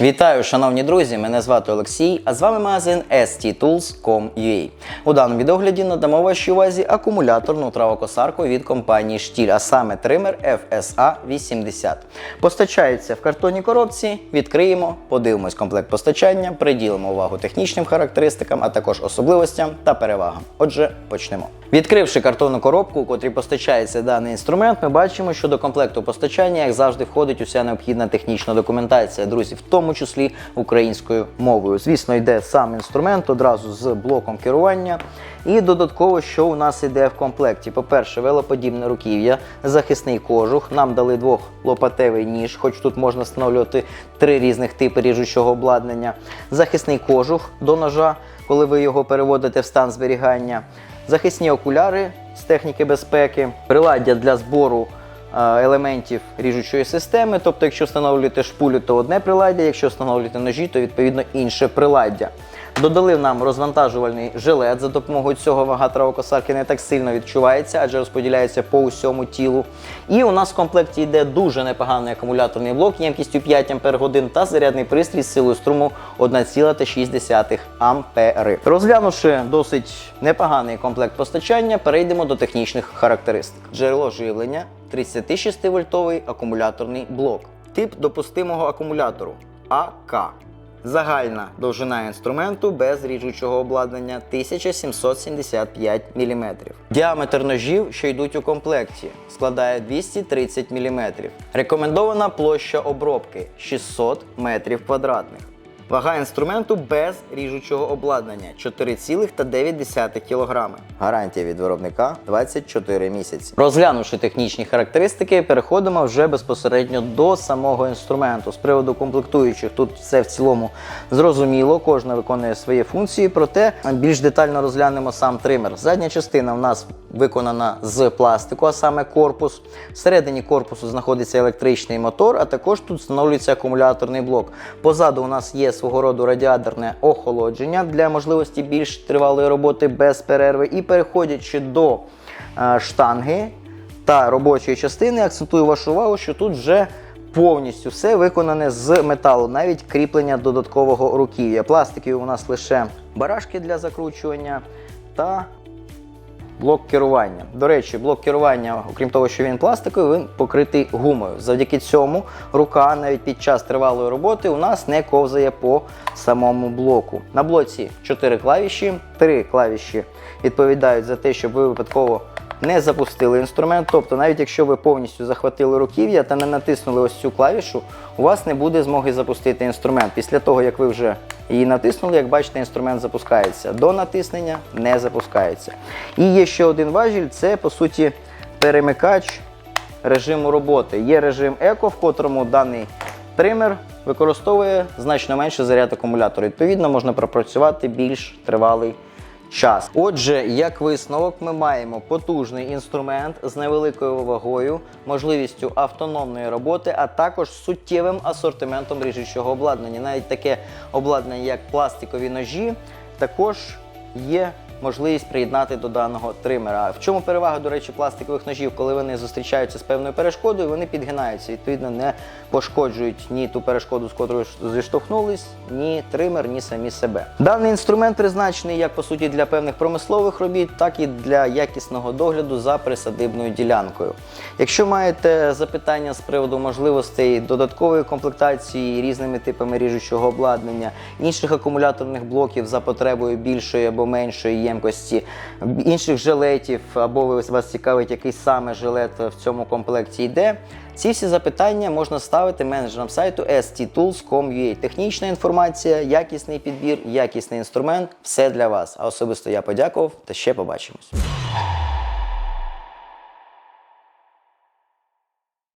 Вітаю, шановні друзі! Мене звати Олексій, а з вами магазин sttools.com.ua. У даному відогляді надамо вашій увазі акумуляторну травокосарку від компанії Штіль, а саме тример FSA 80. Постачається в картонній коробці. Відкриємо, подивимось комплект постачання, приділимо увагу технічним характеристикам, а також особливостям та перевагам. Отже, почнемо. Відкривши картонну коробку, у котрій постачається даний інструмент, ми бачимо, що до комплекту постачання, як завжди, входить уся необхідна технічна документація, друзі, в тому числі українською мовою. Звісно, йде сам інструмент одразу з блоком керування. І додатково, що у нас йде в комплекті. По-перше, велоподібне руків'я, захисний кожух. Нам дали двохлопатевий ніж, хоч тут можна встановлювати три різних типи ріжучого обладнання. Захисний кожух до ножа, коли ви його переводите в стан зберігання захисні окуляри з техніки безпеки, приладдя для збору елементів ріжучої системи. Тобто, якщо встановлюєте шпулю, то одне приладдя, якщо встановлюєте ножі, то відповідно інше приладдя. Додали нам розвантажувальний жилет. За допомогою цього вага травокосарки не так сильно відчувається, адже розподіляється по усьому тілу. І у нас в комплекті йде дуже непоганий акумуляторний блок ємкістю 5 Ах та зарядний пристрій з силою струму 1,6 ампери. Розглянувши досить непоганий комплект постачання, перейдемо до технічних характеристик. Джерело живлення 36-вольтовий акумуляторний блок. Тип допустимого акумулятору АК. Загальна довжина інструменту без ріжучого обладнання 1775 мм. Діаметр ножів, що йдуть у комплекті, складає 230 мм. Рекомендована площа обробки 600 метрів квадратних. Вага інструменту без ріжучого обладнання 4,9 кг. Гарантія від виробника 24 місяці. Розглянувши технічні характеристики, переходимо вже безпосередньо до самого інструменту. З приводу комплектуючих тут все в цілому зрозуміло, кожна виконує свої функції, проте більш детально розглянемо сам тример. Задня частина в нас виконана з пластику, а саме корпус. Всередині корпусу знаходиться електричний мотор, а також тут встановлюється акумуляторний блок. Позаду у нас є свого роду радіаторне охолодження для можливості більш тривалої роботи без перерви. І переходячи до е, штанги та робочої частини, акцентую вашу увагу, що тут вже повністю все виконане з металу, навіть кріплення додаткового руків'я. Пластиків у нас лише барашки для закручування та блок керування. До речі, блок керування, окрім того, що він пластиковий, він покритий гумою. Завдяки цьому рука навіть під час тривалої роботи у нас не ковзає по самому блоку. На блоці 4 клавіші, 3 клавіші відповідають за те, щоб ви випадково не запустили інструмент. Тобто, навіть якщо ви повністю захватили руків'я та не натиснули ось цю клавішу, у вас не буде змоги запустити інструмент. Після того, як ви вже її натиснули, як бачите, інструмент запускається. До натиснення не запускається. І є ще один важіль це по суті перемикач режиму роботи. Є режим еко, в котрому даний тример використовує значно менше заряд акумулятора. Відповідно, можна пропрацювати більш тривалий час. Отже, як висновок, ми маємо потужний інструмент з невеликою вагою, можливістю автономної роботи, а також суттєвим асортиментом ріжучого обладнання. Навіть таке обладнання, як пластикові ножі, також є. Можливість приєднати до даного тримера. В чому перевага, до речі, пластикових ножів, коли вони зустрічаються з певною перешкодою, вони підгинаються, відповідно, не пошкоджують ні ту перешкоду, з котрою зіштовхнулись, ні тример, ні самі себе. Даний інструмент призначений як по суті для певних промислових робіт, так і для якісного догляду за присадибною ділянкою. Якщо маєте запитання з приводу можливостей додаткової комплектації різними типами ріжучого обладнання, інших акумуляторних блоків за потребою більшої або меншої ємкості, інших жилетів, або вас цікавить який саме жилет в цьому комплекті йде. Ці всі запитання можна ставити менеджерам сайту sttools.com.ua. Технічна інформація, якісний підбір, якісний інструмент все для вас. А особисто я подякував та ще побачимось.